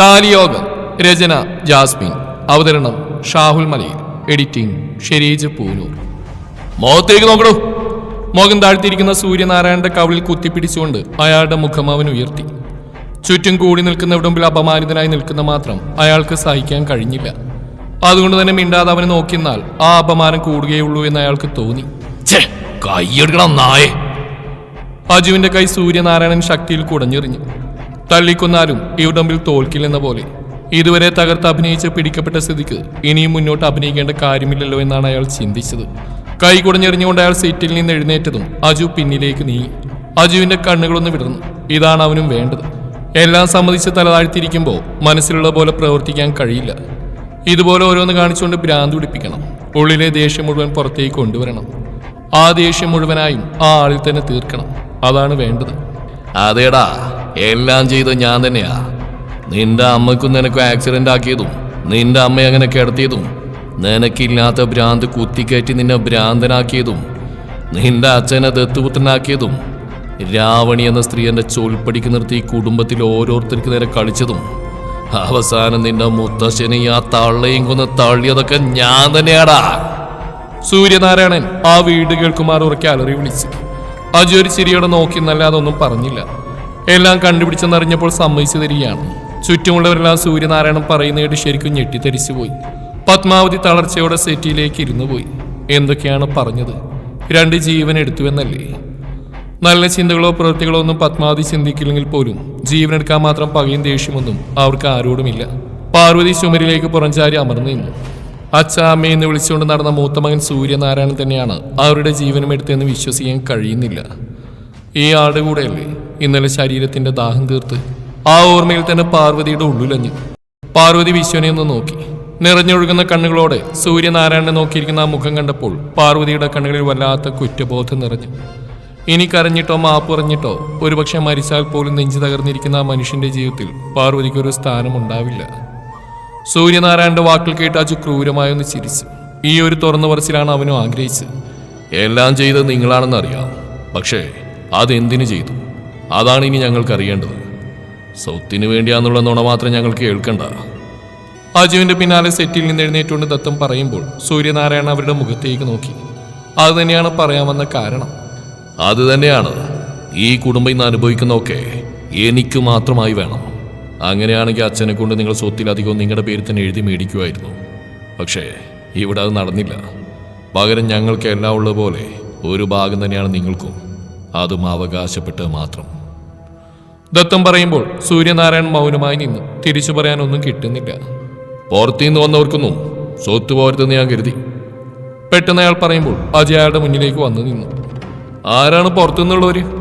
താലിയോഗം രചന Jasmine അവതരണം Shahul Malayil editing Shereej Poonoor. മുഖത്തേക്ക് നോക്കണു മുഖം താഴ്ത്തിയിരിക്കുന്ന സൂര്യനാരായണന്റെ കവിളിൽ കുത്തിപ്പിടിച്ചുകൊണ്ട് അയാളുടെ മുഖം അവൻ ഉയർത്തി. ചുറ്റും കൂടി നിൽക്കുന്നവിടെ മുമ്പിൽ അപമാനിതനായി നിൽക്കുന്ന മാത്രം അയാൾക്ക് സഹിക്കാൻ കഴിഞ്ഞില്ല. അതുകൊണ്ട് തന്നെ മിണ്ടാതെ അവനെ നോക്കിയെന്നാൽ ആ അപമാനം കൂടുകയുള്ളൂ എന്ന് അയാൾക്ക് തോന്നി. അജുവിന്റെ കൈ സൂര്യനാരായണൻ ശക്തിയിൽ കുടഞ്ഞെറിഞ്ഞു. തള്ളിക്കൊന്നാലും ഇവിടമ്പിൽ തോൽക്കില്ലെന്ന പോലെ. ഇതുവരെ തകർത്ത് അഭിനയിച്ച് പിടിക്കപ്പെട്ട സ്ഥിതിക്ക് ഇനിയും മുന്നോട്ട് അഭിനയിക്കേണ്ട കാര്യമില്ലല്ലോ എന്നാണ് അയാൾ ചിന്തിച്ചത്. കൈ കുടഞ്ഞെറിഞ്ഞുകൊണ്ട് അയാൾ സീറ്റിൽ നിന്ന് എഴുന്നേറ്റതും അജു പിന്നിലേക്ക് നീങ്ങി. അജുവിന്റെ കണ്ണുകളൊന്ന് വിടർന്നു. ഇതാണ് അവനും വേണ്ടത്. എല്ലാം സമ്മതിച്ച് തലതാഴ്ത്തിയിരിക്കുമ്പോൾ മനസ്സിലുള്ള പോലെ പ്രവർത്തിക്കാൻ കഴിയില്ല. ഇതുപോലെ ഓരോന്ന് കാണിച്ചുകൊണ്ട് ഭ്രാന്ത് പിടിപ്പിക്കണം. ഉള്ളിലെ ദേഷ്യം മുഴുവൻ പുറത്തേക്ക് കൊണ്ടുവരണം. ആ ദേഷ്യം മുഴുവനായും ആ ആളിൽ തന്നെ തീർക്കണം. അതാണ് വേണ്ടത്. അതേടാ എല്ലാം ചെയ്ത് ഞാൻ തന്നെയാ. നിന്റെ അമ്മക്കും നിനക്കും ആക്സിഡന്റ് ആക്കിയതും നിന്റെ അമ്മ അങ്ങനെ കിടത്തിയതും നിനക്കില്ലാത്ത ഭ്രാന്ത് കുത്തിക്കയറ്റി നിന്നെ ഭ്രാന്തനാക്കിയതും നിന്റെ അച്ഛനെ ദത്തുപുത്രനാക്കിയതും രാവണി എന്ന സ്ത്രീ എന്റെ ചൊൽപ്പടിക്ക് നിർത്തി കുടുംബത്തിൽ ഓരോരുത്തർക്ക് നേരെ കളിച്ചതും അവസാനം നിന്റെ മുത്തശ്ശനെ ആ തള്ളയും കൊന്ന് തള്ളിയതൊക്കെ ഞാൻ തന്നെയാടാ. സൂര്യനാരായണൻ ആ വീട് കേൾക്കുമാർ ഉറക്കെ അലറി വിളിച്ചു. അജു ഒരു ചിരിയോടെ നോക്കി എന്നല്ലാതെ ഒന്നും പറഞ്ഞില്ല. എല്ലാം കണ്ടുപിടിച്ചെന്നറിഞ്ഞപ്പോൾ സമ്മതിച്ചു തരികയാണ് ചുറ്റുമുള്ളവരെല്ലാം സൂര്യനാരായണൻ പറയുന്ന കേട്ട് ശരിക്കും ഞെട്ടിത്തരിച്ചു പോയി. പത്മാവതി തളർച്ചയോടെ സെറ്റിയിലേക്ക് ഇരുന്നു പോയി. എന്തൊക്കെയാണ് പറഞ്ഞത്? രണ്ട് ജീവൻ എടുത്തുവെന്നല്ലേ നല്ല ചിന്തകളോ പ്രവൃത്തികളോ ഒന്നും പത്മാവതി ചിന്തിക്കില്ലെങ്കിൽ പോലും ജീവനെടുക്കാൻ മാത്രം പകയും ദേഷ്യമൊന്നും അവർക്ക് ആരോടുമില്ല. പാർവതി ചുമരിലേക്ക് പുറഞ്ചാരി അമർന്നു നിന്നു. അച്ഛ അമ്മയെന്ന് വിളിച്ചുകൊണ്ട് നടന്ന മൂത്ത മകൻ സൂര്യനാരായണൻ തന്നെയാണ് അവരുടെ ജീവനും എടുത്തെന്ന് വിശ്വസിക്കാൻ കഴിയുന്നില്ല. ഈ ആട് കൂടെയല്ലേ ഇന്നലെ ശരീരത്തിന്റെ ദാഹം തീർത്ത് ആ ഓർമ്മയിൽ തന്നെ പാർവതിയുടെ ഉള്ളിലഞ്ഞു. പാർവതി വിശ്വനെ ഒന്ന് നോക്കി. നിറഞ്ഞൊഴുകുന്ന കണ്ണുകളോടെ സൂര്യനാരായണനെ നോക്കിയിരിക്കുന്ന ആ മുഖം കണ്ടപ്പോൾ പാർവതിയുടെ കണ്ണുകളിൽ വല്ലാത്ത കുറ്റബോധം നിറഞ്ഞു. ഇനി കരഞ്ഞിട്ടോ മാപ്പ് പറഞ്ഞിട്ടോ ഒരുപക്ഷെ മരിച്ചാൽ പോലും നെഞ്ചു തകർന്നിരിക്കുന്ന ആ മനുഷ്യന്റെ ജീവിതത്തിൽ പാർവതിക്കൊരു സ്ഥാനം ഉണ്ടാവില്ല സൂര്യനാരായണന്റെ വാക്കുകൾ കേട്ട് അജു ക്രൂരമായി ഒന്ന് ചിരിച്ചു. ഈ ഒരു തുറന്ന പറച്ചിലാണ് അവനും ആഗ്രഹിച്ചത്. എല്ലാം ചെയ്തത് നിങ്ങളാണെന്നറിയാം പക്ഷേ അതെന്തിനു ചെയ്തു? അതാണ് ഇനി ഞങ്ങൾക്ക് അറിയേണ്ടത്. സ്വത്തിന് വേണ്ടിയാന്നുള്ള നുണ മാത്രം ഞങ്ങൾക്ക് കേൾക്കണ്ട. അജുവിന്റെ പിന്നാലെ സെറ്റിൽ നിന്ന് എഴുന്നേറ്റുകൊണ്ട് ദത്തം പറയുമ്പോൾ സൂര്യനാരായണൻ അവരുടെ മുഖത്തേക്ക് നോക്കി. അത് തന്നെയാണ് പറയാമെന്ന കാരണം. അത് തന്നെയാണ്. ഈ കുടുംബം ഇന്ന് അനുഭവിക്കുന്നതൊക്കെ എനിക്ക് മാത്രമായി വേണം. അങ്ങനെയാണെങ്കിൽ അച്ഛനെ കൊണ്ട് നിങ്ങൾ സ്വത്തിലധികവും നിങ്ങളുടെ പേര് തന്നെ എഴുതി മേടിക്കുമായിരുന്നു. പക്ഷേ ഇവിടെ അത് നടന്നില്ല. പകരം ഞങ്ങൾക്ക് എല്ലാം ഉള്ള പോലെ ഒരു ഭാഗം തന്നെയാണ് നിങ്ങൾക്കും. അതും അവകാശപ്പെട്ട് മാത്രം. ദത്തം പറയുമ്പോൾ സൂര്യനാരായണൻ മൗനമായി നിന്നു. തിരിച്ചു പറയാനൊന്നും കിട്ടുന്നില്ല. പുറത്തുനിന്ന് വന്നവർക്കൊന്നും സ്വത്ത് പോരുതെന്ന് ഞാൻ കരുതി. പെട്ടെന്ന് അയാൾ പറയുമ്പോൾ അജയ് അയാളുടെ മുന്നിലേക്ക് വന്നു നിന്നു. ആരാണ് പുറത്തുനിന്നുള്ളവര്?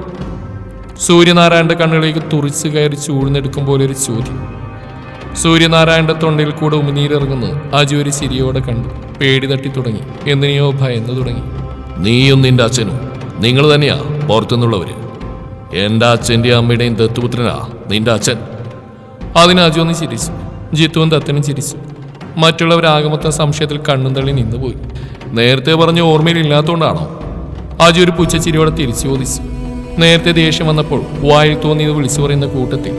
സൂര്യനാരായണന്റെ കണ്ണുകളിലേക്ക് തുറിച്ച് കയറി ചൂഴ്ന്നെടുക്കും പോലെ ഒരു ചോദ്യം. സൂര്യനാരായണന്റെ തൊണ്ടയിൽ കൂടെ ഉമിനീരിറങ്ങുന്നത് അജു ഒരു ചിരിയോടെ കണ്ടു. പേടി തട്ടി തുടങ്ങി. എന്തിനെയോ ഭയന്നു തുടങ്ങി. നീയും നിന്റെ അച്ഛനും നിങ്ങൾ തന്നെയാ പുറത്തുനിന്നുള്ളവര്. എന്റെ അച്ഛന്റെയും അമ്മയുടെയും ദത്തുപുത്രനാ നിന്റെ അച്ഛൻ. അതിന് അജു ഒന്ന് ചിരിച്ചു. ജിത്തുവും ദത്തനും ചിരിച്ചു. മറ്റുള്ളവർ ആകമൊത്തം സംശയത്തിൽ കണ്ണും തള്ളി നിന്നുപോയി. നേരത്തെ പറഞ്ഞ ഓർമ്മയിൽ ഇല്ലാത്തതുകൊണ്ടാണോ അജു ഒരു പുച്ഛച്ചിരിയോടെ തിരിച്ചു ചോദിച്ചു. നേരത്തെ ദേഷ്യം വന്നപ്പോൾ വായിൽ തോന്നിയത് വിളിച്ചു പറയുന്ന കൂട്ടത്തിൽ.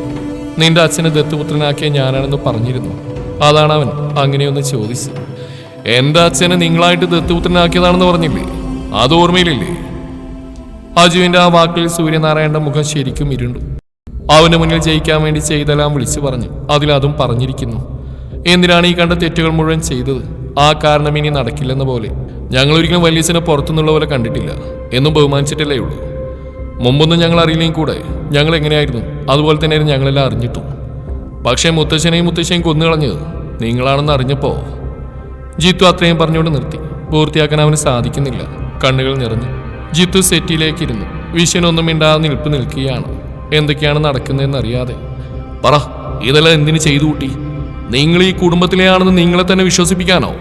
നിന്റെ അച്ഛനെ ദത്തുപുത്രനാക്കിയ ഞാനാണെന്ന് പറഞ്ഞിരുന്നു. അതാണ് അവൻ. അങ്ങനെയൊന്ന് ചോദിച്ചത് എന്റെ അച്ഛനെ നിങ്ങളായിട്ട് ദത്തുപുത്രനാക്കിയതാണെന്ന് പറഞ്ഞില്ലേ? അത് ഓർമ്മയിലില്ലേ? അജുവിന്റെ ആ വാക്കിൽ സൂര്യനാരായണന്റെ മുഖം ശരിക്കും ഇരുണ്ടു. അവന് മുന്നിൽ ജയിക്കാൻ വേണ്ടി ചെയ്തെല്ലാം വിളിച്ചു പറഞ്ഞു അതിലതും പറഞ്ഞിരിക്കുന്നു. എന്തിനാണ് ഈ കണ്ട തെറ്റുകൾ മുഴുവൻ ചെയ്തത്? ആ കാരണം ഇനി നടക്കില്ലെന്ന പോലെ. ഞങ്ങൾ ഒരിക്കലും വലിയച്ഛനെ പുറത്തുനിന്നുള്ള പോലെ കണ്ടിട്ടില്ല. എന്നും ബഹുമാനിച്ചിട്ടല്ലേ ഉള്ളൂ. മുമ്പൊന്നും ഞങ്ങൾ അറിയില്ലെങ്കിൽ കൂടെ ഞങ്ങൾ എങ്ങനെയായിരുന്നു അതുപോലെ തന്നെയായിരുന്നു ഞങ്ങളെല്ലാം അറിഞ്ഞിട്ടും. പക്ഷേ മുത്തശ്ശനെയും മുത്തശ്ശനെയും കൊന്നുകളഞ്ഞത് നിങ്ങളാണെന്ന് അറിഞ്ഞപ്പോ ജിത്തു അത്രയും പറഞ്ഞുകൊണ്ട് നിർത്തി. പൂർത്തിയാക്കാൻ അവന് സാധിക്കുന്നില്ല. കണ്ണുകൾ നിറഞ്ഞു. ജിത്തു സെറ്റിയിലേക്ക് ഇരുന്നു വിശ്വനൊന്നും മിണ്ടാതെ നിൽപ്പ് നിൽക്കുകയാണ്. എന്തൊക്കെയാണ് നടക്കുന്നതെന്ന് അറിയാതെ പറ ഇതെല്ലാം എന്തിനു ചെയ്തു കൂട്ടി? നിങ്ങൾ ഈ കുടുംബത്തിലെയാണെന്ന് നിങ്ങളെ തന്നെ വിശ്വസിപ്പിക്കാനോ?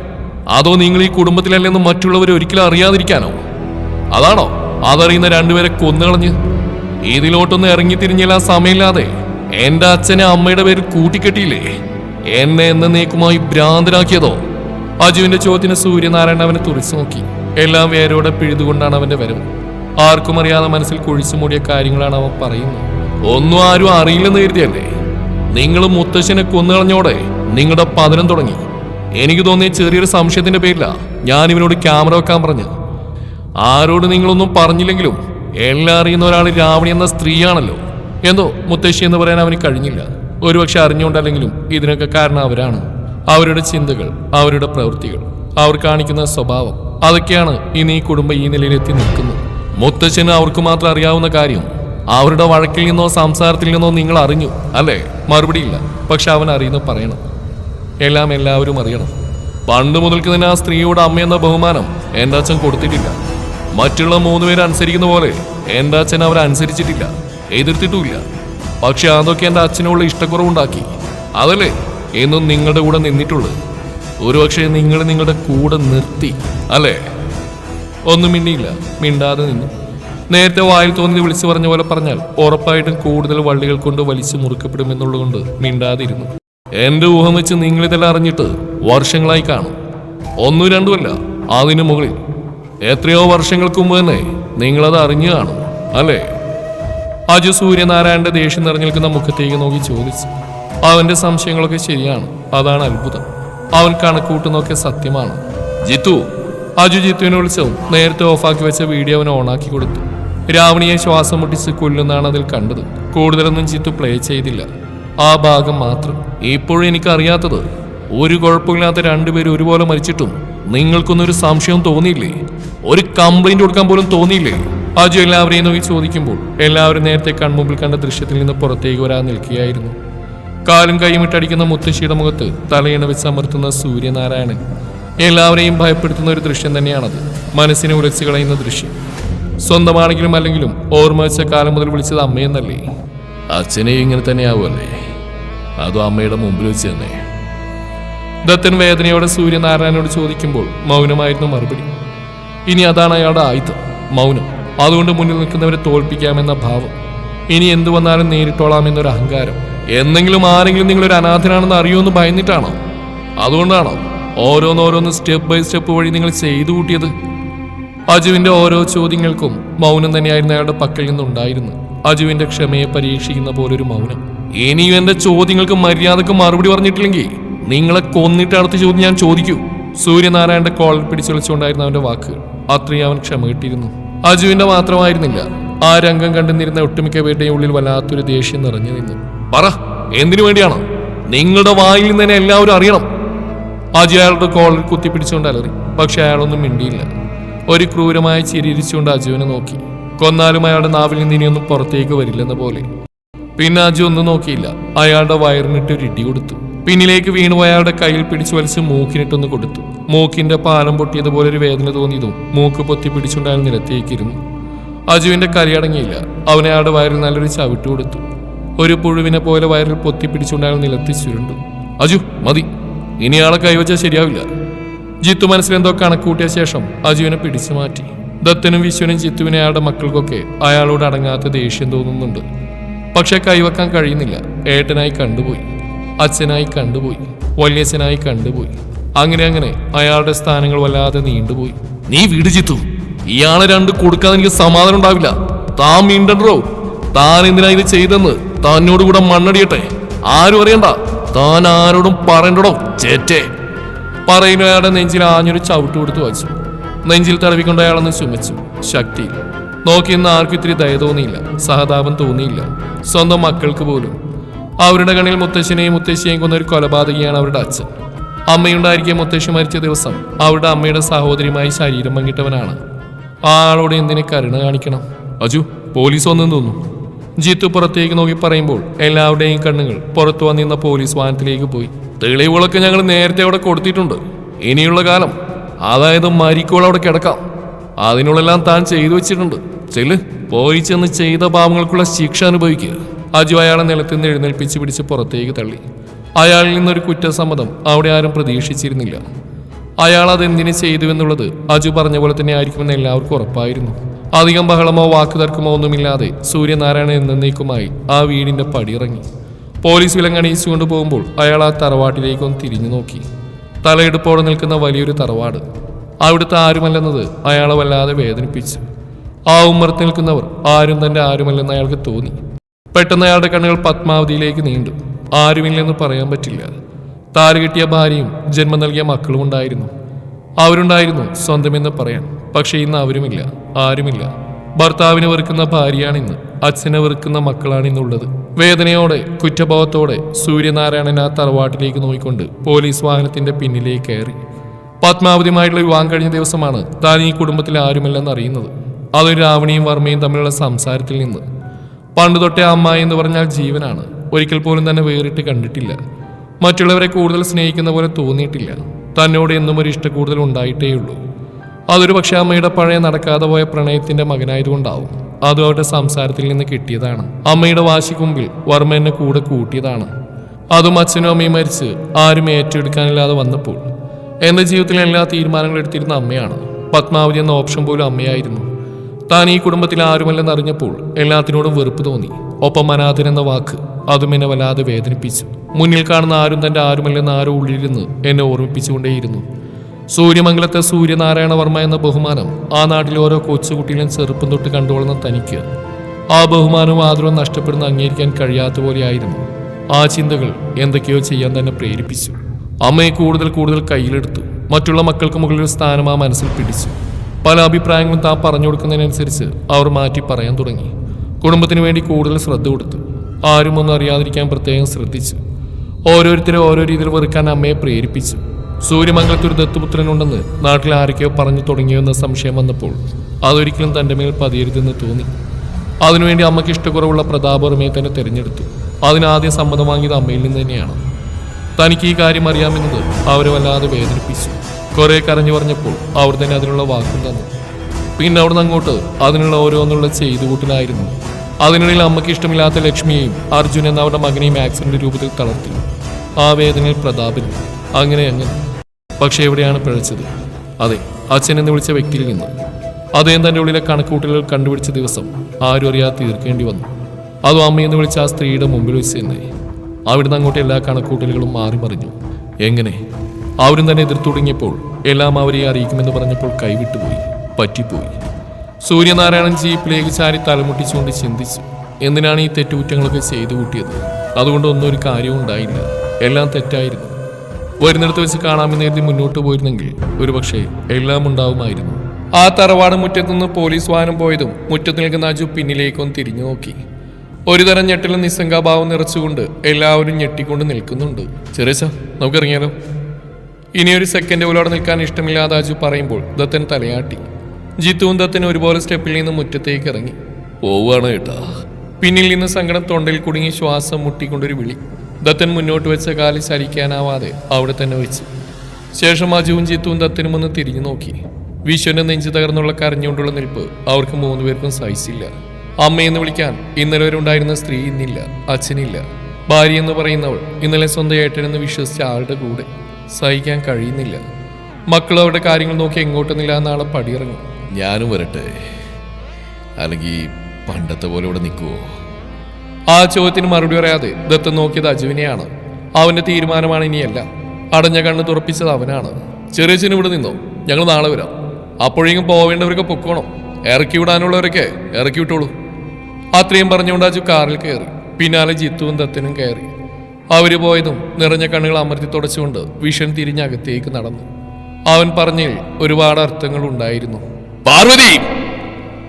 അതോ നിങ്ങൾ ഈ കുടുംബത്തിലല്ലെന്ന് മറ്റുള്ളവരെ ഒരിക്കലും അറിയാതിരിക്കാനോ? അതാണോ? അതറിയുന്ന രണ്ടുപേരെ കൊന്നുകളഞ്ഞ്. ഇതിലോട്ടൊന്ന് ഇറങ്ങിത്തിരിഞ്ഞെല്ലാം സമയമില്ലാതെ എന്റെ അച്ഛനെ അമ്മയുടെ പേരിൽ കൂട്ടിക്കെട്ടിയില്ലേ? എന്നെ എന്നേക്കുമായി ഭ്രാന്തനാക്കിയതോ അജുവിന്റെ ചോദ്യത്തിന് സൂര്യനാരായണൻ അവനെ തുറച്ചു നോക്കി. എല്ലാം വേരോടെ പിഴുതുകൊണ്ടാണ് അവന്റെ വരവ്. ആർക്കും അറിയാതെ മനസ്സിൽ കുഴിച്ചു മൂടിയ കാര്യങ്ങളാണ് അവൻ പറയുന്നത്. ഒന്നും ആരും അറിയില്ലെന്ന് കരുതിയല്ലേ? നിങ്ങൾ മുത്തശ്ശനെ കൊന്നുകളഞ്ഞോടെ നിങ്ങളുടെ പതനം തുടങ്ങി. എനിക്ക് തോന്നിയ ചെറിയൊരു സംശയത്തിന്റെ പേരില ഞാൻ ഇവനോട് ക്യാമറ വെക്കാൻ പറഞ്ഞു ആരോട് നിങ്ങളൊന്നും പറഞ്ഞില്ലെങ്കിലും എല്ലാം അറിയുന്ന ഒരാൾ രാവണി എന്ന സ്ത്രീയാണല്ലോ. എന്തോ മുത്തശ്ശി എന്ന് പറയാൻ അവന് കഴിഞ്ഞില്ല. ഒരുപക്ഷെ അറിഞ്ഞുകൊണ്ടല്ലെങ്കിലും ഇതിനൊക്കെ കാരണം അവരാണ് അവരുടെ ചിന്തകൾ അവരുടെ പ്രവൃത്തികൾ അവർ കാണിക്കുന്ന സ്വഭാവം അതൊക്കെയാണ് ഇനി ഈ കുടുംബം ഈ നിലയിലെത്തി നിൽക്കുന്നത്. മുത്തശ്ശന് അവർക്ക് മാത്രം അറിയാവുന്ന കാര്യം അവരുടെ വഴക്കിൽ നിന്നോ സംസാരത്തിൽ നിന്നോ നിങ്ങൾ അറിഞ്ഞു അല്ലേ? മറുപടിയില്ല പക്ഷെ അവൻ അറിയുന്ന പറയണം. എല്ലാം എല്ലാവരും അറിയണം. പണ്ട് മുതൽക്ക് തന്നെ ആ സ്ത്രീയോട് അമ്മയെന്ന ബഹുമാനം എന്റെ അച്ഛൻ കൊടുത്തിട്ടില്ല. മറ്റുള്ള മൂന്ന് പേര് അനുസരിക്കുന്ന പോലെ എന്റെ അച്ഛൻ അവരെ അനുസരിച്ചിട്ടില്ല. എതിർത്തിട്ടുമില്ല. പക്ഷെ അതൊക്കെ എന്റെ അച്ഛനോട് ഇഷ്ടക്കുറവുണ്ടാക്കി. അതല്ലേ? എന്നും നിങ്ങളുടെ കൂടെ നിന്നിട്ടുള്ളത്. ഒരുപക്ഷെ നിങ്ങൾ നിങ്ങളുടെ കൂടെ നിർത്തി. അല്ലേ? ഒന്നും മിണ്ടിയില്ല. മിണ്ടാതെ നിന്നു. നേരത്തെ വായിൽ തോന്നി വിളിച്ചു പറഞ്ഞ പോലെ പറഞ്ഞാൽ ഉറപ്പായിട്ടും കൂടുതൽ വള്ളികൾ കൊണ്ട് വലിച്ചു മുറുക്കപ്പെടുമെന്നുള്ളതുകൊണ്ട് മിണ്ടാതിരുന്നു. എന്റെ ഊഹം വെച്ച് നിങ്ങളിതെല്ലാം അറിഞ്ഞിട്ട് വർഷങ്ങളായി കാണും. ഒന്നും രണ്ടുമല്ല അതിനു മുകളിൽ. എത്രയോ വർഷങ്ങൾക്ക് മുമ്പ് തന്നെ നിങ്ങളത് അറിഞ്ഞു കാണും അല്ലേ? അജു സൂര്യനാരായണന്റെ ദേഷ്യം നിറഞ്ഞു നിൽക്കുന്ന മുഖത്തേക്ക് നോക്കി ചോദിച്ചു. അവന്റെ സംശയങ്ങളൊക്കെ ശരിയാണ് അതാണ് അത്ഭുതം. അവൻ കണക്കൂട്ടുന്നൊക്കെ സത്യമാണ്. ജിത്തു അജു ജിത്തുവിനെ വിളിച്ചതും നേരത്തെ ഓഫാക്കി വെച്ച വീഡിയോ അവൻ ഓണാക്കി കൊടുത്തു. രാവണിയെ ശ്വാസം മുട്ടിച്ച് കൊല്ലുന്നാണ് അതിൽ കണ്ടത്. കൂടുതലൊന്നും ജിത്തു പ്ലേ ചെയ്തില്ല. ആ ഭാഗം മാത്രം. ഇപ്പോഴും എനിക്കറിയാത്തത് ഒരു കുഴപ്പമില്ലാത്ത രണ്ടുപേരും ഒരുപോലെ മരിച്ചിട്ടും നിങ്ങൾക്കൊന്നൊരു സംശയം തോന്നിയില്ലേ? ഒരു കംപ്ലൈന്റ് കൊടുക്കാൻ പോലും തോന്നിയില്ലേ? അജു എല്ലാവരെയും നോക്കി ചോദിക്കുമ്പോൾ എല്ലാവരും നേരത്തെ കൺമുമ്പിൽ കണ്ട ദൃശ്യത്തിൽ നിന്ന് പുറത്തേക്ക് വരാൻ നിൽക്കുകയായിരുന്നു. കാലും കൈയും ഇട്ടടിക്കുന്ന മുത്തശ്ശിയുടെ മുഖത്ത് തലയിണ വെച്ച് അമർത്തുന്ന സൂര്യനാരായണൻ. എല്ലാവരെയും ഭയപ്പെടുത്തുന്ന ഒരു ദൃശ്യം തന്നെയാണത്. മനസ്സിനെ ഉലച്ചു കളയുന്ന ദൃശ്യം. സ്വന്തമാണെങ്കിലും അല്ലെങ്കിലും ഓർമ്മ വെച്ച കാലം മുതൽ വിളിച്ചത് അമ്മയെന്നല്ലേ? അച്ഛനെയും ഇങ്ങനെ തന്നെയാവുമല്ലേ? അതും അമ്മയുടെ മുമ്പിൽ വെച്ച് തന്നെ? ദത്തൻ വേദനയോടെ സൂര്യനാരായണനോട് ചോദിക്കുമ്പോൾ മൗനമായിരുന്നു മറുപടി. ഇനി അതാണ് അയാളുടെ ആയുധം മൗനം. അതുകൊണ്ട് മുന്നിൽ നിൽക്കുന്നവരെ തോൽപ്പിക്കാമെന്ന ഭാവം. ഇനി എന്തു വന്നാലും നേരിട്ടോളാമെന്നൊരു അഹങ്കാരം. എന്തെങ്കിലും ആരെങ്കിലും നിങ്ങളൊരു അനാഥനാണെന്ന് അറിയുമെന്ന് ഭയന്നിട്ടാണോ? അതുകൊണ്ടാണോ ഓരോന്നോരോന്ന് സ്റ്റെപ്പ് ബൈ സ്റ്റെപ്പ് വഴി നിങ്ങൾ ചെയ്തു കൂട്ടിയത്? അജുവിന്റെ ഓരോ ചോദ്യങ്ങൾക്കും മൗനം തന്നെയായിരുന്നു അയാളുടെ പക്കൽ നിന്നുണ്ടായിരുന്നു അജുവിന്റെ ക്ഷമയെ പരീക്ഷിക്കുന്ന പോലൊരു മൗനം. ഇനിയും എന്റെ ചോദ്യങ്ങൾക്ക് മര്യാദയ്ക്ക് മറുപടി പറഞ്ഞിട്ടില്ലെങ്കിൽ നിങ്ങളെ കൊന്നിട്ട് അടുത്ത ചോദ്യം ഞാൻ ചോദിക്കൂ. സൂര്യനാരായണന്റെ കോളിൽ പിടിച്ചു വിളിച്ചുകൊണ്ടായിരുന്നു അവന്റെ വാക്കുകൾ അത്രയും അവൻ ക്ഷമ കിട്ടിയിരുന്നു. അജുവിന്റെ മാത്രമായിരുന്നില്ല. ആ രംഗം കണ്ടുനിന്നിരുന്ന ഒട്ടുമിക്ക പേരുടെയും ഉള്ളിൽ വല്ലാത്തൊരു ദേഷ്യം നിറഞ്ഞു നിന്നു. പറ എന്തിനു വേണ്ടിയാണോ? നിങ്ങളുടെ വായിൽ നിന്ന് തന്നെ എല്ലാവരും അറിയണം. അജു അയാളുടെ കോളർ കുത്തിപ്പിടിച്ചുകൊണ്ട് അലറി. പക്ഷെ അയാളൊന്നും മിണ്ടിയില്ല. ഒരു ക്രൂരമായ ചിരിയിരിച്ചുകൊണ്ട് അജുവിനെ നോക്കി. കൊന്നാലും അയാളുടെ നാവിൽ നിന്ന് ഇനിയൊന്നും പുറത്തേക്ക് വരില്ലെന്ന പോലെ. പിന്നെ അജു ഒന്നും നോക്കിയില്ല. അയാളുടെ വയറിനിട്ട് ഒരു ഇടി കൊടുത്തു. പിന്നിലേക്ക് വീണു അയാളുടെ കയ്യിൽ പിടിച്ചു വലിച്ച് മൂക്കിനിട്ടൊന്ന് കൊടുത്തു. മൂക്കിന്റെ പാലം പൊട്ടിയതുപോലെ ഒരു വേദന തോന്നിയതും മൂക്ക് പൊത്തി പിടിച്ചുകൊണ്ട് നിലത്തേക്കിരുന്നു. അജുവിന്റെ കലിയടങ്ങിയില്ല അവനെ അയാളുടെ വയറിൽ നല്ലൊരു ചവിട്ട് കൊടുത്തു. ഒരു പുഴുവിനെ പോലെ വയറിൽ പൊത്തി പിടിച്ചുകൊണ്ട് അയാൾ നിലത്തി ചുരുണ്ടു. അജു മതി. ഇനി ആളെ കൈവച്ചാൽ ശരിയാവില്ല. ജിത്തു മനസ്സിലെന്തോ കണക്കൂട്ടിയ ശേഷം അജുവിനെ പിടിച്ചു മാറ്റി. ദത്തനും വിശ്വനും ജിത്തുവിനെ അയാളുടെ മക്കൾക്കൊക്കെ അയാളോട് അടങ്ങാത്ത ദേഷ്യം തോന്നുന്നുണ്ട്. പക്ഷെ കൈവക്കാൻ കഴിയുന്നില്ല. ഏട്ടനായി കണ്ടുപോയി. അച്ഛനായി കണ്ടുപോയി വല്യച്ഛനായി കണ്ടുപോയി. അങ്ങനെ അങ്ങനെ അയാളുടെ സ്ഥാനങ്ങൾ വല്ലാതെ നീണ്ടുപോയി. നീ വീട് ചിത്തു. ഇയാളെ രണ്ട് കൊടുക്കാതെ എനിക്ക് സമാധാനം ഉണ്ടാവില്ല. താൻ മീണ്ടോ താൻ എന്തിനാ ഇത് ചെയ്തെന്ന് തന്നോട് കൂടെ മണ്ണടിയട്ടെ. ആരും അറിയണ്ട. താൻ ആരോടും പറയണ്ടടോ ചേറ്റേ പറയുന്ന അയാളുടെ നെഞ്ചിൽ ആഞ്ഞൊരു ചവിട്ട് കൊടുത്തു വച്ചു നെഞ്ചിൽ തടവിക്കൊണ്ട് അയാളൊന്ന് ചുമച്ചു. ശക്തി. നോക്കിയെന്ന് ആർക്കും ഇത്തിരി ദയ തോന്നിയില്ല. സഹതാപം തോന്നിയില്ല. സ്വന്തം മക്കൾക്ക് പോലും. അവരുടെ കണ്ണിൽ മുത്തശ്ശനെയും മുത്തശ്ശിയെയും കൊന്ന ഒരു കൊലപാതകയാണ് അവരുടെ അച്ഛൻ. അമ്മയുണ്ടായിരിക്കെ മുത്തശ്ശി മരിച്ച ദിവസം അവരുടെ അമ്മയുടെ സഹോദരിയുമായി ശരീരം പങ്കിട്ടവനാണ്. ആ ആളോട് എന്തിനെ കരുണ കാണിക്കണം? അജു പോലീസ് വന്നെന്ന് തോന്നുന്നു. ജിത്തു പുറത്തേക്ക് നോക്കി പറയുമ്പോൾ എല്ലാവരുടെയും കണ്ണുകൾ പുറത്തു വന്നിരുന്ന പോലീസ് വാഹനത്തിലേക്ക് പോയി. തെളിവുകളൊക്കെ ഞങ്ങൾ നേരത്തെ അവിടെ കൊടുത്തിട്ടുണ്ട്. ഇനിയുള്ള കാലം അതായത് മരിക്കോൾ അവിടെ കിടക്കാം. അതിനുള്ളെല്ലാം താൻ ചെയ്തു വെച്ചിട്ടുണ്ട്. ചെല്ല് പോയി ചെന്ന് ചെയ്ത പാവങ്ങൾക്കുള്ള ശിക്ഷ അനുഭവിക്കുക അജു അയാളെ നിലത്ത് നിന്ന് എഴുന്നേൽപ്പിച്ച് പിടിച്ച് പുറത്തേക്ക് തള്ളി. അയാളിൽ നിന്നൊരു കുറ്റസമ്മതം അവിടെ ആരും പ്രതീക്ഷിച്ചിരുന്നില്ല. അയാൾ അതെന്തിനു ചെയ്തു എന്നുള്ളത് അജു പറഞ്ഞ പോലെ തന്നെ ആയിരിക്കുമെന്ന് എല്ലാവർക്കും ഉറപ്പായിരുന്നു. അധികം ബഹളമോ വാക്കുതർക്കമോ ഒന്നുമില്ലാതെ സൂര്യനാരായണൻ എന്നേക്കുമായി ആ വീടിന്റെ പടിയിറങ്ങി പോലീസ് വിലങ്ങണിയിച്ചുകൊണ്ട് പോകുമ്പോൾ അയാൾ ആ തറവാട്ടിലേക്കൊന്ന് തിരിഞ്ഞു നോക്കി. തലയെടുപ്പോടെ നിൽക്കുന്ന വലിയൊരു തറവാട്. അവിടുത്തെ ആരുമല്ലെന്നത് അയാളെ വല്ലാതെ വേദനിപ്പിച്ചു. ആ ഉമ്മറത്ത് നിൽക്കുന്നവർ ആരും തന്നെ ആരുമല്ലെന്ന് അയാൾക്ക് തോന്നി. പെട്ടെന്ന് അയാളുടെ കണ്ണുകൾ പത്മാവതിയിലേക്ക് നീണ്ടു. ആരുമില്ലെന്ന് പറയാൻ പറ്റില്ല. താൽ കിട്ടിയ ഭാര്യയും ജന്മം നൽകിയ മക്കളും ഉണ്ടായിരുന്നു. അവരുണ്ടായിരുന്നു സ്വന്തമെന്ന് പറയാൻ. പക്ഷേ ഇന്ന് അവരുമില്ല ആരുമില്ല. ഭർത്താവിനെ വെറുക്കുന്ന ഭാര്യയാണിന്ന് അച്ഛനെ വെറുക്കുന്ന മക്കളാണിന്നുള്ളത്. വേദനയോടെ കുറ്റബോധത്തോടെ സൂര്യനാരായണൻ ആ തറവാട്ടിലേക്ക് നോക്കിക്കൊണ്ട് പോലീസ് വാഹനത്തിന്റെ പിന്നിലേക്ക് കയറി. പത്മാവതിയുമായിട്ടുള്ള വിവാഹം കഴിഞ്ഞ ദിവസമാണ് താൻ ഈ കുടുംബത്തിൽ ആരുമില്ലെന്ന് അറിയുന്നത് അതൊരു രാവണിയും വർമ്മയും തമ്മിലുള്ള സംസാരത്തിൽ നിന്ന് പണ്ട് തൊട്ടേ അമ്മ എന്ന് പറഞ്ഞാൽ ജീവനാണ്. ഒരിക്കൽ പോലും തന്നെ വേറിട്ട് കണ്ടിട്ടില്ല. മറ്റുള്ളവരെ കൂടുതൽ സ്നേഹിക്കുന്ന പോലെ തോന്നിയിട്ടില്ല. തന്നോട് എന്നും ഒരു ഇഷ്ട കൂടുതൽ ഉണ്ടായിട്ടേയുള്ളൂ. അതൊരു പക്ഷേ അമ്മയുടെ പഴയ നടക്കാതെ പോയ പ്രണയത്തിന്റെ മകനായതുകൊണ്ടാവും. അതും അവരുടെ സംസാരത്തിൽ നിന്ന് കിട്ടിയതാണ്. അമ്മയുടെ വാശിക്കുമ്പിൽ വർമ്മ എന്നെ കൂടെ കൂട്ടിയതാണ്. അതും അച്ഛനും അമ്മയും മരിച്ച് ആരും ഏറ്റെടുക്കാനില്ലാതെ വന്നപ്പോൾ. എന്റെ ജീവിതത്തിൽ എല്ലാ തീരുമാനങ്ങളും എടുത്തിരുന്ന അമ്മയാണ്. പത്മാവതി എന്ന ഓപ്ഷൻ പോലും അമ്മയായിരുന്നു. താൻ ഈ കുടുംബത്തിൽ ആരുമല്ലെന്ന് അറിഞ്ഞപ്പോൾ എല്ലാത്തിനോടും വെറുപ്പ് തോന്നി. ഒപ്പം അനാഥൻ എന്ന വാക്ക് അതും എന്നെ വല്ലാതെ വേദനിപ്പിച്ചു. മുന്നിൽ കാണുന്ന ആരും തന്റെ ആരുമല്ലെന്ന് ആരോ ഉള്ളിലിരുന്ന് എന്നെ ഓർമ്മിപ്പിച്ചുകൊണ്ടേയിരുന്നു. സൂര്യമംഗലത്തെ സൂര്യനാരായണ വർമ്മ എന്ന ബഹുമാനം ആ നാട്ടിലെ ഓരോ കൊച്ചുകുട്ടികളും ചെറുപ്പം തൊട്ട് കണ്ടുകൊള്ളുന്ന തനിക്ക്. ആ ബഹുമാനവും ആദരവും നഷ്ടപ്പെടുന്ന അംഗീകരിക്കാൻ കഴിയാത്ത പോലെയായിരുന്നു. ആ ചിന്തകൾ എന്തൊക്കെയോ ചെയ്യാൻ തന്നെ പ്രേരിപ്പിച്ചു. അമ്മയെ കൂടുതൽ കൂടുതൽ കയ്യിലെടുത്തു. മറ്റുള്ള മക്കൾക്ക് മുകളിൽ സ്ഥാനം ആ മനസ്സിൽ പിടിച്ചു. പല അഭിപ്രായങ്ങളും താൻ പറഞ്ഞു കൊടുക്കുന്നതിനനുസരിച്ച് അവർ മാറ്റി പറയാൻ തുടങ്ങി. കുടുംബത്തിന് വേണ്ടി കൂടുതൽ ശ്രദ്ധ കൊടുത്തു. ആരും ഒന്നും അറിയാതിരിക്കാൻ പ്രത്യേകം ശ്രദ്ധിച്ചു. ഓരോരുത്തരെ ഓരോ രീതിയിൽ വെറുക്കാൻ അമ്മയെ പ്രേരിപ്പിച്ചു. സൂര്യമംഗലത്തൊരു ദത്തുപുത്രനുണ്ടെന്ന് നാട്ടിൽ ആരൊക്കെയോ പറഞ്ഞു തുടങ്ങിയെന്ന സംശയം വന്നപ്പോൾ അതൊരിക്കലും തന്റെ മേൽ പതിയരുതെന്ന് തോന്നി. അതിനുവേണ്ടി അമ്മയ്ക്ക് ഇഷ്ടക്കുറവുള്ള പ്രതാപർമ്മയെ തന്നെ തിരഞ്ഞെടുത്തു. അതിനാദ്യം സമ്മതം വാങ്ങിയത് അമ്മയിൽ നിന്ന് തന്നെയാണ്. തനിക്ക് ഈ കാര്യം അറിയാമെന്നത് അവരെ വല്ലാതെ വേദനിപ്പിച്ചു. കുറെ കരഞ്ഞു പറഞ്ഞപ്പോൾ അവർ തന്നെ അതിനുള്ള വാക്കും തന്നു. പിന്നെ അവിടുന്ന് അങ്ങോട്ട് അതിനുള്ള ഓരോന്നുള്ള ചെയ്തു കൂട്ടലായിരുന്നു. അതിനിടയിൽ അമ്മയ്ക്ക് ഇഷ്ടമില്ലാത്ത ലക്ഷ്മിയെയും അർജുൻ എന്ന അവരുടെ മകനെയും ആക്സിഡന്റ് രൂപത്തിൽ തളർത്തി. ആ വേദനയിൽ പ്രതാപനും അങ്ങനെ അങ്ങനെ. പക്ഷെ എവിടെയാണ് പിഴച്ചത്? അതെ അച്ഛൻ എന്ന് വിളിച്ച വ്യക്തിയിൽ നിന്ന്. അദ്ദേഹം തന്റെ ഉള്ളിലെ കണക്കൂട്ടലുകൾ കണ്ടുപിടിച്ച ദിവസം ആരും അറിയാതെ തീർക്കേണ്ടി വന്നു. അതും അമ്മയെന്ന് വിളിച്ച ആ സ്ത്രീയുടെ മുമ്പിൽ വെച്ച് തന്നെ അവിടുന്ന് അങ്ങോട്ട് എല്ലാ കണക്കൂട്ടലുകളും മാറി മറിഞ്ഞു. എങ്ങനെ? അവരും തന്നെ എതിർത്തു തുടങ്ങിയപ്പോൾ എല്ലാം അവരെ അറിയിക്കുമെന്ന് പറഞ്ഞപ്പോൾ കൈവിട്ടുപോയി പറ്റിപ്പോയി. സൂര്യനാരായണൻ ജി പ്ലേഗ് ചാരി തലമുട്ടിച്ചുകൊണ്ട് ചിന്തിച്ചു എന്തിനാണ് ഈ തെറ്റുകുറ്റങ്ങളൊക്കെ ചെയ്തു കൂട്ടിയത്? അതുകൊണ്ട് ഒന്നും ഒരു കാര്യവും ഉണ്ടായില്ല എല്ലാം തെറ്റായിരുന്നു. വരുന്നിടത്ത് വെച്ച് കാണാമെന്ന് കരുതി മുന്നോട്ട് പോയിരുന്നെങ്കിൽ ഒരുപക്ഷെ എല്ലാം ഉണ്ടാവുമായിരുന്നു. ആ തറവാട് മുറ്റത്തു നിന്ന് പോലീസ് വാഹനം പോയതും മുറ്റത്ത് നിൽക്കുന്ന അജു പിന്നിലേക്കൊന്ന് തിരിഞ്ഞു നോക്കി. ഒരുതരം ഞെട്ടിലും നിസ്സംഗാഭാവം നിറച്ചുകൊണ്ട് എല്ലാവരും ഞെട്ടിക്കൊണ്ട് നിൽക്കുന്നുണ്ട്. ചെറിയ നമുക്ക് ഇറങ്ങിയാലോ ഇനി ഒരു സെക്കൻഡ് പോലും അവിടെ നിൽക്കാൻ ഇഷ്ടമില്ലാതെ അജു പറയുമ്പോൾ ദത്തൻ തലയാട്ടി. ജിത്തുവും ദത്തൻ ഒരുപോലെ സ്റ്റെപ്പിൽ നിന്ന് മുറ്റത്തേക്ക് ഇറങ്ങി. പോവാണ് കേട്ടാ പിന്നിൽ നിന്ന് സങ്കടം തൊണ്ടയിൽ കുടുങ്ങി ശ്വാസം മുട്ടിക്കൊണ്ടൊരു വിളി. ദത്തൻ മുന്നോട്ട് വെച്ച കാലിൽ ചലിക്കാനാവാതെ അവിടെ തന്നെ വെച്ചു. ശേഷം അജുവും ജിത്തുവും ദത്തനും ഒന്ന് തിരിഞ്ഞു നോക്കി. വിശ്വന്റെ നെഞ്ചു തകർന്നുള്ള കരഞ്ഞുകൊണ്ടുള്ള നിൽപ്പ് അവർക്ക് മൂന്നുപേർക്കും സഹിച്ചില്ല അമ്മയെന്ന് വിളിക്കാൻ ഇന്നലെ വരെ ഉണ്ടായിരുന്ന സ്ത്രീ ഇന്നില്ല അച്ഛനില്ല. ഭാര്യ എന്ന് പറയുന്നവൾ ഇന്നലെ സ്വന്തം ഏട്ടനെന്ന് വിശ്വസിച്ച ആളുടെ കൂടെ. സഹിക്കാൻ കഴിയുന്നില്ല. മക്കൾ അവരുടെ കാര്യങ്ങൾ നോക്കി എങ്ങോട്ടെന്നില്ല നാളെ പടിയിറങ്ങും. ഞാനും വരട്ടെ. അല്ലെങ്കിൽ പണ്ടത്തെ പോലെ ഇവിടെ നിൽക്കുവോ? ആ ചോദ്യത്തിന് മറുപടി പറയാതെ ദത്ത് നോക്കിയത് അജുവിനെയാണ്. അവന്റെ തീരുമാനമാണ് ഇനിയല്ല. അടഞ്ഞ കണ്ണ് തുറപ്പിച്ചത് അവനാണ്. ചെറിയച്ഛന് ഇവിടെ നിന്നോ? ഞങ്ങൾ നാളെ വരാം. അപ്പോഴേക്കും പോവേണ്ടവരൊക്കെ പൊക്കോണം. ഇറക്കി വിടാനുള്ളവരൊക്കെ ഇറക്കി വിട്ടോളൂ. അത്രയും പറഞ്ഞുകൊണ്ട് അജു കാറിൽ കയറി. പിന്നാലെ ജിത്തുവും ദത്തനും കയറി. അവർ പോയതും നിറഞ്ഞ കണ്ണുകൾ അമർത്തി തുടച്ചുകൊണ്ട് വിഷൻ തിരിഞ്ഞകത്തേക്ക് നടന്നു. അവൻ പറഞ്ഞതിൽ ഒരുപാട് അർത്ഥങ്ങൾ ഉണ്ടായിരുന്നു. പാർവതി!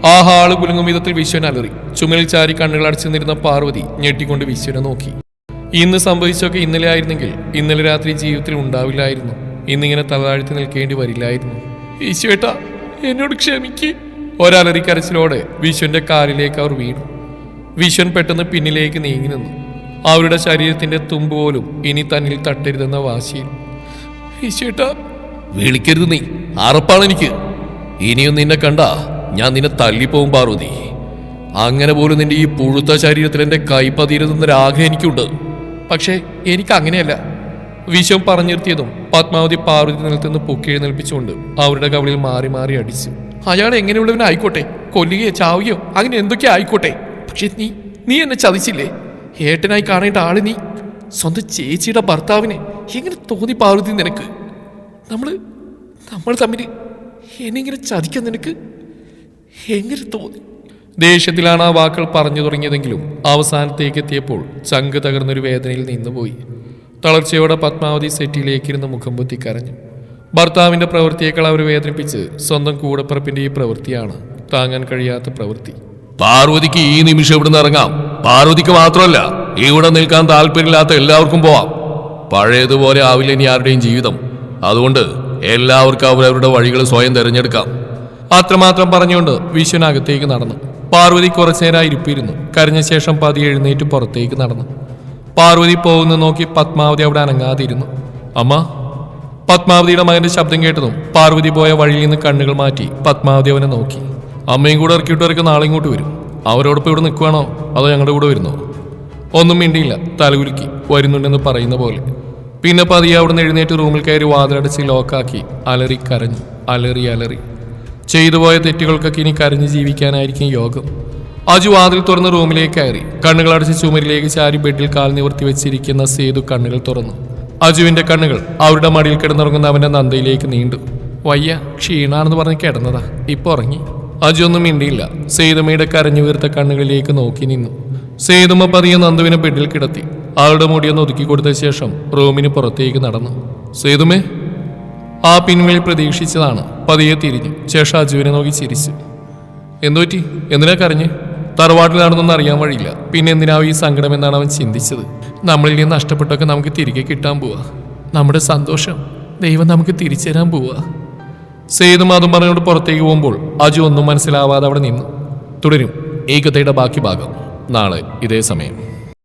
ആ ഹാൾ കുലുങ്ങും വിധത്തിൽ വിശ്വൻ അലറി. ചുമലിൽ ചാരി കണ്ണുകൾ അടച്ചു നിന്നിരുന്ന പാർവതി ഞെട്ടിക്കൊണ്ട് വിശ്വനെ നോക്കി. ഇന്ന് സംഭവിച്ചൊക്കെ ഇന്നലെ ആയിരുന്നെങ്കിൽ ഇന്നലെ രാത്രി ജീവിതത്തിൽ ഉണ്ടാവില്ലായിരുന്നു. ഇന്നിങ്ങനെ തലതാഴ്ത്തി നിൽക്കേണ്ടി വരില്ലായിരുന്നു. ഈശ്വേട്ട എന്നോട് ക്ഷമിക്ക്. ഒരലറിക്കരച്ചിലോടെ വിശ്വന്റെ കാലിലേക്ക് അവർ വീണു. വിശ്വൻ പെട്ടെന്ന് പിന്നിലേക്ക് നീങ്ങി നിന്നു. അവരുടെ ശരീരത്തിന്റെ തുമ്പ് പോലും ഇനി തന്നിൽ തട്ടരുതെന്ന വാശിയിൽ. വിളിക്കരുത് നീ. അറപ്പാണ് എനിക്ക്. ഇനിയും നിന്നെ കണ്ട ഞാൻ നിന്നെ തല്ലിപ്പോവും പാർവതി. അങ്ങനെ പോലും നിന്റെ ഈ പുഴുത്ത ശരീരത്തിൽ എന്റെ കൈ പതിരുന്നൊരു ആഗ്രഹം എനിക്കുണ്ട്. പക്ഷേ എനിക്ക് അങ്ങനെയല്ല വിഷം പറഞ്ഞു നിർത്തിയതും പത്മാവതി പാർവതി നിലത്തുനിന്ന് പൊക്കി എഴുന്നേൽപ്പിച്ചുകൊണ്ട് അവരുടെ കവളിൽ മാറി മാറി അടിച്ചു. അയാൾ എങ്ങനെയുള്ളവനായിക്കോട്ടെ? കൊല്ലുകയോ ചാവുകയോ? അങ്ങനെ എന്തൊക്കെ ആയിക്കോട്ടെ പക്ഷെ നീ നീ എന്നെ ചതിച്ചില്ലേ? ഏട്ടനായി കാണേണ്ട ആൾ നീ. സ്വന്തം ചേച്ചിയുടെ ഭർത്താവിനെ എങ്ങനെ തോന്നി പാർവതി നിനക്ക്? നമ്മൾ നമ്മൾ തമ്മിൽ എന്നെങ്ങനെ ചതിക്കാൻ നിനക്ക്? എങ്ങനെ തോന്നി? ദേഷ്യത്തിലാണ് ആ വാക്കുകൾ പറഞ്ഞു തുടങ്ങിയതെങ്കിലും അവസാനത്തേക്ക് എത്തിയപ്പോൾ ചങ്ക് തകർന്നൊരു വേദനയിൽ നിന്നുപോയി. തളർച്ചയോടെ പത്മാവതി സെറ്റിലേക്കിരുന്ന് മുഖം പൊത്തി കരഞ്ഞു. ഭർത്താവിന്റെ പ്രവൃത്തിയേക്കാൾ അവർ വേദനിപ്പിച്ച് സ്വന്തം കൂടപ്പിറപ്പിന്റെ ഈ പ്രവൃത്തിയാണ് താങ്ങാൻ കഴിയാത്ത പ്രവൃത്തി. പാർവതിക്ക് ഈ നിമിഷം ഇവിടുന്ന് ഇറങ്ങാം? പാർവതിക്ക് മാത്രമല്ല ഇവിടെ നിൽക്കാൻ താല്പര്യമില്ലാത്ത എല്ലാവർക്കും പോവാം. പഴയതുപോലെ ആവില്ല ഇനി ആരുടെയും ജീവിതം. അതുകൊണ്ട് എല്ലാവർക്കും അവരവരുടെ വഴികൾ സ്വയം തിരഞ്ഞെടുക്കാം. അത്രമാത്രം പറഞ്ഞുകൊണ്ട് വിശ്വനകത്തേക്ക് നടന്നു. പാർവതി കുറച്ചേരായി ഇരിപ്പിരുന്നു കരഞ്ഞ ശേഷം പതി എഴുന്നേറ്റ് പുറത്തേക്ക് നടന്നു. പാർവതി പോകുന്ന നോക്കി പത്മാവതി അവിടെ അനങ്ങാതിരുന്നു. അമ്മ പത്മാവതിയുടെ മകന്റെ ശബ്ദം കേട്ടതും പാർവതി പോയ വഴിയിൽ നിന്ന് കണ്ണുകൾ മാറ്റി പത്മാവതി അവനെ നോക്കി. അമ്മയും കൂടെ ഇറക്കിയിട്ടവരൊക്കെ നാളെ ഇങ്ങോട്ട് വരും. അവരോടൊപ്പം ഇവിടെ നിൽക്കുവാണോ? അതോ ഞങ്ങളുടെ കൂടെ വരുന്നോ? ഒന്നും മിണ്ടിയില്ല. തലകുലുക്കി വരുന്നുണ്ടെന്ന് പറയുന്ന പോലെ. പിന്നെ പതിയെ അവിടുന്ന് എഴുന്നേറ്റ് റൂമിൽ കയറി വാതിലടച്ച് ലോക്കാക്കി. അലറി കരഞ്ഞു. അലറി അലറി. ചെയ്തു പോയ തെറ്റുകൾക്കൊക്കെ ഇനി കരഞ്ഞ് ജീവിക്കാനായിരിക്കും യോഗം. അജു വാതിൽ തുറന്ന് റൂമിലേക്ക് കയറി. കണ്ണുകൾ അടച്ച് ചുമരിലേക്ക് ചാരി ബെഡിൽ കാൽ നിവർത്തി വെച്ചിരിക്കുന്ന സേതു കണ്ണുകൾ തുറന്നു. അജുവിന്റെ കണ്ണുകൾ അവരുടെ മടിയിൽ കിടന്നുറങ്ങുന്ന അവന്റെ നന്ദയിലേക്ക് നീണ്ടു. വയ്യ ക്ഷീണാണെന്ന് പറഞ്ഞ് കിടന്നതാ. ഇപ്പൊ ഉറങ്ങി. അജു ഒന്നും മിണ്ടിയില്ല. സേതുമയുടെ കരഞ്ഞു വീർത്ത കണ്ണുകളിലേക്ക് നോക്കി നിന്നു. സേതുമ പതിയെ നന്ദുവിനെ ബെഡിൽ കിടത്തി. ആളുടെ മുടിയൊന്ന് ഒതുക്കി കൊടുത്ത ശേഷം റൂമിന് പുറത്തേക്ക് നടന്നു. സേതുമേ ആ പിൻവിളി പ്രതീക്ഷിച്ചതാണ്. പതിയെ തിരിഞ്ഞു. ശേഷം അജുവിനെ നോക്കി ചിരിച്ചു. എന്തുപറ്റി എന്തിനാ കരഞ്ഞ്? തറവാട്ടിൽ നടന്നൊന്നും അറിയാൻ വഴിയില്ല. പിന്നെ എന്തിനാവും ഈ സങ്കടം എന്നാണ് അവൻ ചിന്തിച്ചത്? നമ്മളിൽ നിന്ന് നഷ്ടപ്പെട്ടൊക്കെ നമുക്ക് തിരികെ കിട്ടാൻ പോവാ. നമ്മുടെ സന്തോഷം ദൈവം നമുക്ക് തിരിച്ചു തരാൻ പോവാ. സേതും അതും പറഞ്ഞുകൊണ്ട് പുറത്തേക്ക് പോകുമ്പോൾ അജു ഒന്നും മനസ്സിലാവാതെ അവിടെ നിന്നു തുടരും. ഈ കഥയുടെ ബാക്കി ഭാഗം. നാളെ ഇതേ സമയം.